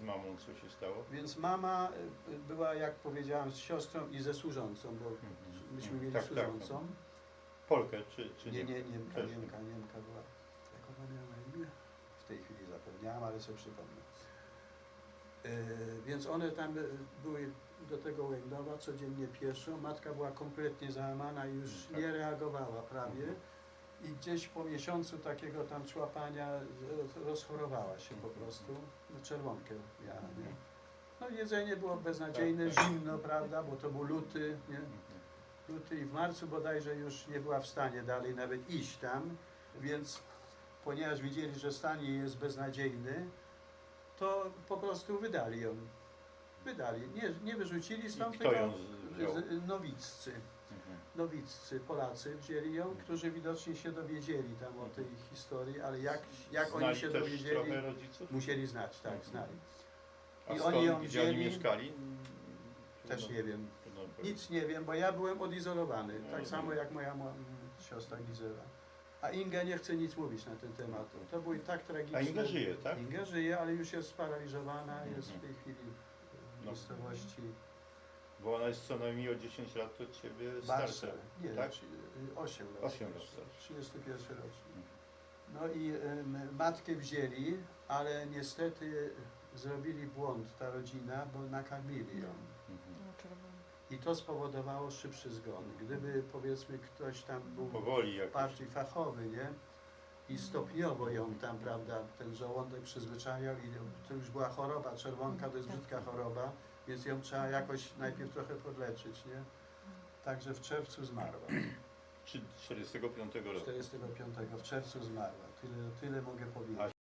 z mamą co się stało? Więc mama y, była, jak powiedziałam, z siostrą i ze służącą, bo Mhm. myśmy mieli Tak, tak, służącą. Polkę czy, czy Nie, nie? Niemka, Niemka, Niemka była. Jak ona miała imię? W tej chwili zapomniałam, ale sobie przypomnę. Yy, więc one tam y, były do tego Łęgnowa codziennie pieszo. Matka była kompletnie załamana i już Tak. nie reagowała prawie. Mhm. I gdzieś po miesiącu takiego tam człapania roz- rozchorowała się po prostu. No, czerwonkę miała, nie? No jedzenie było beznadziejne, Tak, tak. zimno, prawda, bo to był luty, nie? Mhm. luty i w marcu bodajże już nie była w stanie dalej nawet iść tam, więc ponieważ widzieli, że stan jej jest beznadziejny, to po prostu wydali ją. Wydali. Nie, nie wyrzucili stąd, I kto tylko ją z- nowiccy. Nowiccy Polacy wzięli ją, którzy widocznie się dowiedzieli tam o tej historii, ale jak, jak oni się też dowiedzieli, trochę rodziców? musieli znać, tak, Mhm. znali. A I skąd, oni ją gdzie oni wzięli? mieszkali? Też nie wiem. Trudno powiedzieć. Nic nie wiem, bo ja byłem odizolowany, No, tak rozumiem. samo jak moja mo- siostra Gizela. A Inga nie chce nic mówić na ten temat. To były tak tragiczne. A Inga żyje, tak? Inga żyje, ale już jest sparaliżowana, jest w Mhm. tej chwili w No. miejscowości Bo ona jest co najmniej o 10 lat od ciebie starsza. Nie, tak? trzy- y, 8 lat. Osiem lat starszy. starszy. 31 rocznik. No i ym, matkę wzięli, ale niestety zrobili błąd ta rodzina, bo nakarmili ją. Mhm. I to spowodowało szybszy zgon. Gdyby powiedzmy ktoś tam był Powoli jakoś. bardziej fachowy, nie? I stopniowo ją tam, prawda, ten żołądek przyzwyczajał i to już była choroba, czerwonka to jest Tak. brzydka choroba, więc ją trzeba jakoś najpierw trochę podleczyć, nie? Także w czerwcu zmarła. Czy 45 roku. 45 w czerwcu zmarła. Tyle, tyle mogę powiedzieć.